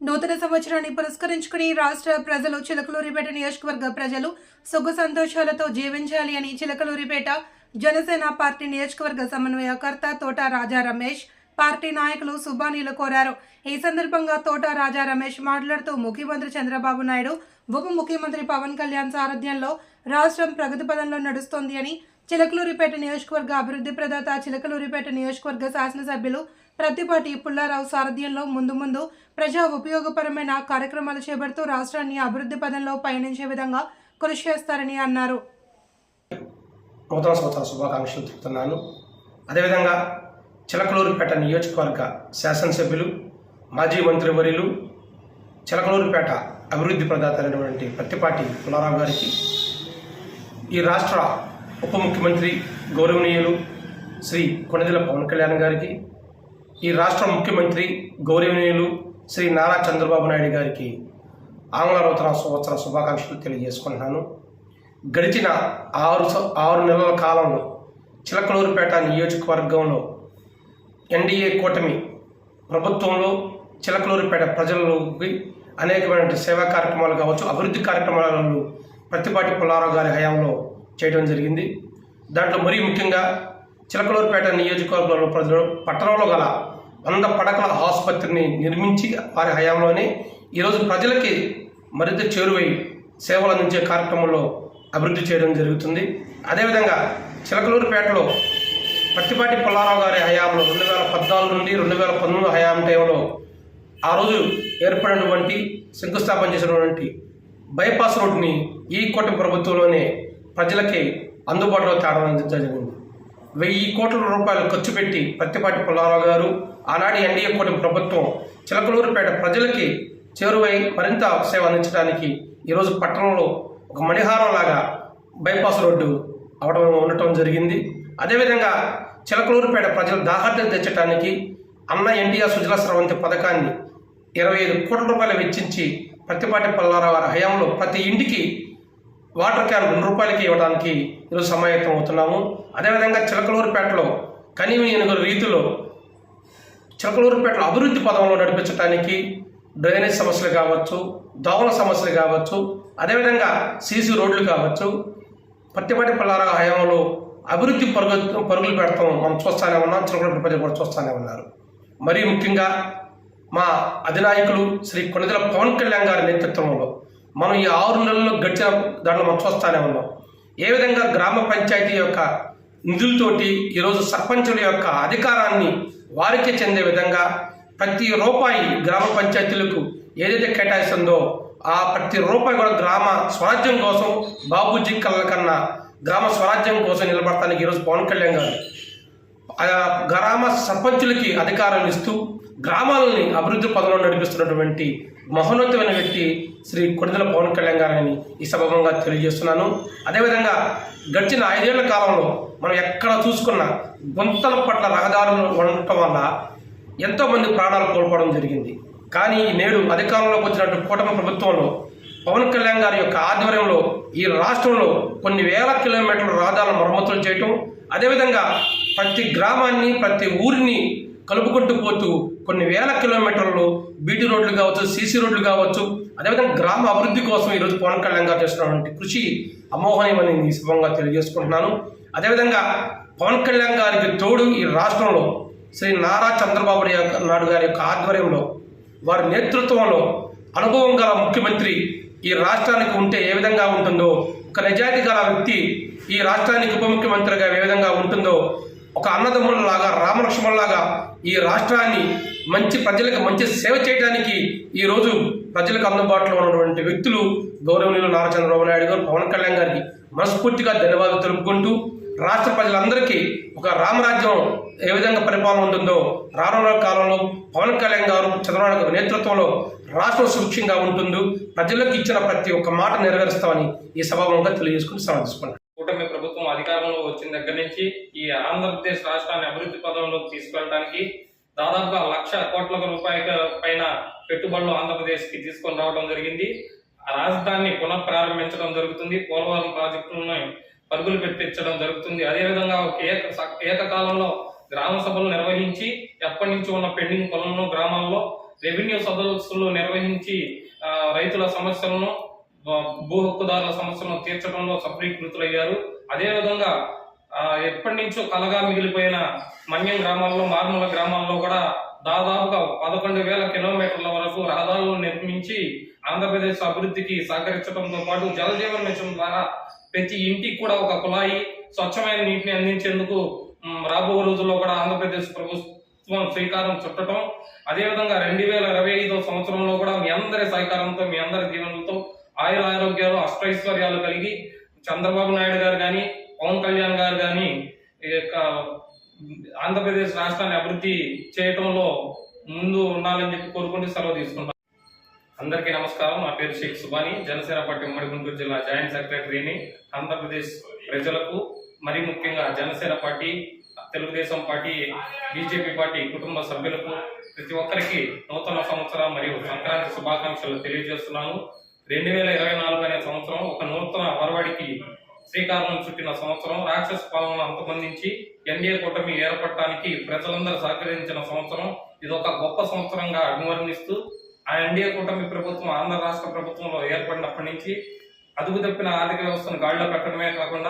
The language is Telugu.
నూతన సంవత్సరాన్ని పురస్కరించుకుని రాష్ట్ర ప్రజలు చిలకలూరిపేట నియోజకవర్గ ప్రజలు సుఖ సంతోషాలతో జీవించాలి అని చిలకలూరిపేట జనసేన పార్టీ నియోజకవర్గ సమన్వయకర్త తోట రాజా రమేష్ పార్టీ నాయకులు సుబానీలు కోరారు. ఈ సందర్భంగా తోట రాజా రమేష్ మాట్లాడుతూ ముఖ్యమంత్రి చంద్రబాబు నాయుడు ఉప ముఖ్యమంత్రి పవన్ కళ్యాణ్ సారథ్యంలో రాష్ట్రం ప్రగతి పదంలో నడుస్తోంది అని చిలకలూరిపేట నియోజకవర్గ అభివృద్ధి ప్రదాత చిలకలూరిపేట నియోజకవర్గ శాసనసభ్యులు ప్రతిపాటి పుల్లారావు సారథ్యంలో ముందు ముందు ప్రజా ఉపయోగపరమైన కార్యక్రమాలు చేపడుతూ రాష్ట్రాన్ని అభివృద్ధి పదంలో పయనించే విధంగా కృషి చేస్తారని అన్నారు. నూతన సంవత్సర శుభాకాంక్షలు తెలుపుతున్నాను అదేవిధంగా చిలకలూరుపేట నియోజకవర్గ శాసనసభ్యులు మాజీ మంత్రివర్యులు చిలకలూరుపేట అభివృద్ధి ప్రదాత అయినటువంటి పత్తిపాటి పుల్లారావు గారికి ఈ రాష్ట్ర ఉప ముఖ్యమంత్రి గౌరవనీయులు శ్రీ కొనదెల పవన్ కళ్యాణ్ గారికి ఈ రాష్ట్ర ముఖ్యమంత్రి గౌరవనీయులు శ్రీ నారా చంద్రబాబు నాయుడు గారికి ఆంగ్ల నూతన సంవత్సర శుభాకాంక్షలు తెలియజేసుకుంటున్నాను. గడిచిన ఆరు స- ఆరు నెలల కాలంలో చిలకలూరుపేట నియోజకవర్గంలో ఎన్డీఏ కూటమి ప్రభుత్వంలో చిలకలూరుపేట ప్రజలకి అనేకమైన సేవా కార్యక్రమాలు కావచ్చు అభివృద్ధి కార్యక్రమాలను ప్రతిపాటి పుల్లారావు గారి హయాంలో చేయడం జరిగింది. దాంట్లో మరీ ముఖ్యంగా చిలకలూరుపేట నియోజకవర్గంలో ప్రజలు పట్టణంలో గల వంద పడకల ఆసుపత్రిని నిర్మించి వారి హయాంలోనే ఈరోజు ప్రజలకి మరింత చేరువై సేవలు అందించే కార్యక్రమంలో అభివృద్ధి చేయడం జరుగుతుంది. అదేవిధంగా చిలకలూరుపేటలో పత్తిపాటి పుల్లారావు గారి హయాంలో రెండు వేల పద్నాలుగు నుండి రెండు వేల పంతొమ్మిది హయాం టైంలో ఆ రోజు ఏర్పడినటువంటి శంకుస్థాపన చేసినటువంటి బైపాస్ రోడ్ని ఈ కూటమి ప్రభుత్వంలోనే ప్రజలకి అందుబాటులో తేవడం జరిగింది వెయ్యి కోట్ల రూపాయలు ఖర్చు పెట్టి పత్తిపాటి పుల్లారావు గారు ఆనాటి ఎన్డీఏ కూటమి ప్రభుత్వం చిలకలూరుపేట ప్రజలకి చేరువై మరింత సేవ అందించడానికి ఈరోజు పట్టణంలో ఒక మణిహారం లాగా బైపాస్ రోడ్డు అవడం ఉండటం జరిగింది. అదేవిధంగా చిలకలూరుపేట ప్రజల దాహార్తం తెచ్చడానికి అన్న ఎన్టీఆర్ సుజల స్రవంతి పథకాన్ని ఇరవై ఐదు కోట్ల రూపాయలు వెచ్చించి ప్రతిపాటి పల్లారావు గారి హయాంలో ప్రతి ఇంటికి వాటర్ క్యాన్ రెండు రూపాయలకి ఇవ్వడానికి ఈరోజు సమాయత్తం అవుతున్నాము. అదేవిధంగా చిలకలూరుపేటలో కనీవి ఎనుగురు రీతిలో చిలకలూరుపేటలో అభివృద్ధి పదంలో నడిపించడానికి డ్రైనేజ్ సమస్యలు కావచ్చు దోమల సమస్యలు కావచ్చు అదేవిధంగా సీసీ రోడ్లు కావచ్చు పట్టిపాటి పల్లారావు హయాంలో అభివృద్ధి పరుగు పరుగులు పెడతాం మనం చూస్తానే ఉన్నాం చిలకలూరు ప్రజలు కూడా చూస్తానే ఉన్నారు. మరీ ముఖ్యంగా మా అధినాయకులు శ్రీ కొణిదెల పవన్ కళ్యాణ్ గారి నేతృత్వంలో మనం ఈ ఆరు నెలల్లో గడిచిన దాంట్లో మనం చూస్తానే ఉన్నాం. ఏ విధంగా గ్రామ పంచాయతీ యొక్క నిధులతోటి ఈరోజు సర్పంచుల యొక్క అధికారాన్ని వారికే చెందే విధంగా ప్రతి రూపాయి గ్రామ పంచాయతీలకు ఏదైతే కేటాయిస్తుందో ఆ ప్రతి రూపాయి కూడా గ్రామ స్వరాజ్యం కోసం బాబుజీ కళ్ళ కన్నా గ్రామ స్వరాజ్యం కోసం నిలబడటానికి ఈరోజు పవన్ కళ్యాణ్ గారు ఆ గ్రామ సర్పంచులకి అధికారం ఇస్తూ గ్రామాలని అభివృద్ధి పదంలో నడిపిస్తున్నటువంటి మహోన్నతమైన వ్యక్తి శ్రీ కొడిదల పవన్ కళ్యాణ్ గారని ఈ సభంగా తెలియజేస్తున్నాను. అదేవిధంగా గడిచిన ఐదేళ్ళ కాలంలో మనం ఎక్కడ చూసుకున్నా గుంతల పట్ల రహదారులు ఉండటం వల్ల ఎంతోమంది ప్రాణాలు కోల్పోవడం జరిగింది. కానీ నేడు అధికారంలోకి వచ్చినట్టు కూటమి ప్రభుత్వంలో పవన్ కళ్యాణ్ గారి యొక్క ఆధ్వర్యంలో ఈ రాష్ట్రంలో కొన్ని వేల కిలోమీటర్ల రహదారుల మరమ్మతులు చేయటం అదేవిధంగా ప్రతి గ్రామాన్ని ప్రతి ఊరిని కలుపుకుంటూ పోతూ కొన్ని వేల కిలోమీటర్లు బీటీ రోడ్లు కావచ్చు సీసీ రోడ్లు కావచ్చు అదేవిధంగా గ్రామ అభివృద్ధి కోసం ఈరోజు పవన్ కళ్యాణ్ గారు చేస్తున్నటువంటి కృషి అమోహనీయమని ఈ శుభంగా తెలియజేసుకుంటున్నాను. అదేవిధంగా పవన్ కళ్యాణ్ గారికి తోడు ఈ రాష్ట్రంలో శ్రీ నారా చంద్రబాబు నాయుడు గారి యొక్క ఆధ్వర్యంలో వారి నేతృత్వంలో అనుభవం గల ముఖ్యమంత్రి ఈ రాష్ట్రానికి ఉంటే ఏ విధంగా ఉంటుందో ఒక నిజాయితీ గల వ్యక్తి ఈ రాష్ట్రానికి ఉప ముఖ్యమంత్రిగా ఏ విధంగా ఉంటుందో ఒక అన్నదమ్ములలాగా రామలక్ష్మణులాగా ఈ రాష్ట్రాన్ని మంచి ప్రజలకు మంచి సేవ చేయడానికి ఈ రోజు ప్రజలకు అందుబాటులో ఉన్నటువంటి వ్యక్తులు గౌరవనీయులు నారా చంద్రబాబు నాయుడు గారు పవన్ కళ్యాణ్ గారికి మనస్ఫూర్తిగా ధన్యవాదాలు తెలుపుకుంటూ రాష్ట్ర ప్రజలందరికీ ఒక రామరాజ్యం ఏ విధంగా పరిపాలన ఉంటుందో రానున్న కాలంలో పవన్ కళ్యాణ్ గారు చంద్రబాబు గారి నేతృత్వంలో రాష్ట్రం సుభిక్షంగా ఉంటుందో ప్రజలకు ఇచ్చిన ప్రతి ఒక్క మాట నెరవేరుస్తామని ఈ సభాముఖంగా తెలియజేసుకుని సమర్థిస్తున్నాను కూటమి ప్రభుత్వం అధికారంలో వచ్చిన దగ్గర నుంచి ఈ ఆంధ్రప్రదేశ్ రాష్ట్రాన్ని అభివృద్ధి పదంలోకి తీసుకెళ్ళడానికి దాదాపుగా లక్ష కోట్ల రూపాయల పైన పెట్టుబడులు ఆంధ్రప్రదేశ్కి తీసుకొని రావడం జరిగింది. రాజధానిని పునః ప్రారంభించడం జరుగుతుంది. పోలవరం ప్రాజెక్టులను పరుగులు పెట్టించడం జరుగుతుంది. అదేవిధంగా ఒక ఏక స- ఏకకాలంలో గ్రామ సభలు నిర్వహించి ఎప్పటి నుంచి ఉన్న పెండింగ్ పనులను గ్రామాల్లో రెవెన్యూ సదస్సులు నిర్వహించి రైతుల సమస్యలను భూ హక్కుదారుల సమస్యలను తీర్చడంలో సఫలీకృతులయ్యారు. అదేవిధంగా ఎప్పటి నుంచో కలగా మిగిలిపోయిన మన్యం గ్రామాల్లో మార్మూల గ్రామాల్లో కూడా దాదాపుగా పదకొండు వేల కిలోమీటర్ల వరకు రహదారులు నిర్మించి ఆంధ్రప్రదేశ్ అభివృద్ధికి సహకరించడంతో పాటు జలజీవన్ మిషన్ ద్వారా ప్రతి ఇంటికి కూడా ఒక కుళాయి స్వచ్ఛమైన నీటిని అందించేందుకు రాబో రోజుల్లో కూడా ఆంధ్రప్రదేశ్ ప్రభుత్వం శ్రీకారం చుట్టడం అదేవిధంగా రెండు వేల ఇరవై ఐదో సంవత్సరంలో కూడా మీ అందరి సహకారంతో మీ అందరి జీవనంతో ఆయుర ఆరోగ్యాలు అష్టైశ్వర్యాలు కలిగి చంద్రబాబు నాయుడు గారు కానీ పవన్ కళ్యాణ్ గారు కానీ ఈ యొక్క ఆంధ్రప్రదేశ్ రాష్ట్రాన్ని అభివృద్ధి చేయటంలో ముందు ఉండాలని చెప్పి కోరుకుంటూ సెలవు తీసుకుంటాం అందరికీ నమస్కారం. నా పేరు షేక్ సుబాని. జనసేన పార్టీ ఉమ్మడి గుంటూరు జిల్లా జాయింట్ సెక్రటరీని ఆంధ్రప్రదేశ్ ప్రజలకు మరీ ముఖ్యంగా Janasena party Telugu Desam party BJP party కుటుంబ సభ్యులకు ప్రతి ఒక్కరికి నూతన సంవత్సర మరియు సంక్రాంతి శుభాకాంక్షలు తెలియజేస్తున్నాను. రెండు వేల ఇరవై నాలుగు అనే సంవత్సరం ఒక నూతన వరవడికి శ్రీకారం చుట్టిన సంవత్సరం రాక్షస పాలన అంతమందించి ఎన్డీఏ కూటమి ఏర్పడటానికి ప్రజలందరూ సహకరించిన సంవత్సరం. ఇది ఒక గొప్ప సంవత్సరంగా అభివర్ణిస్తూ ఆ ఎన్డీఏ కూటమి ప్రభుత్వం ఆంధ్ర రాష్ట్ర ప్రభుత్వంలో ఏర్పడినప్పటి నుంచి అదుపు తప్పిన ఆర్థిక వ్యవస్థను గాడిలో పెట్టడమే కాకుండా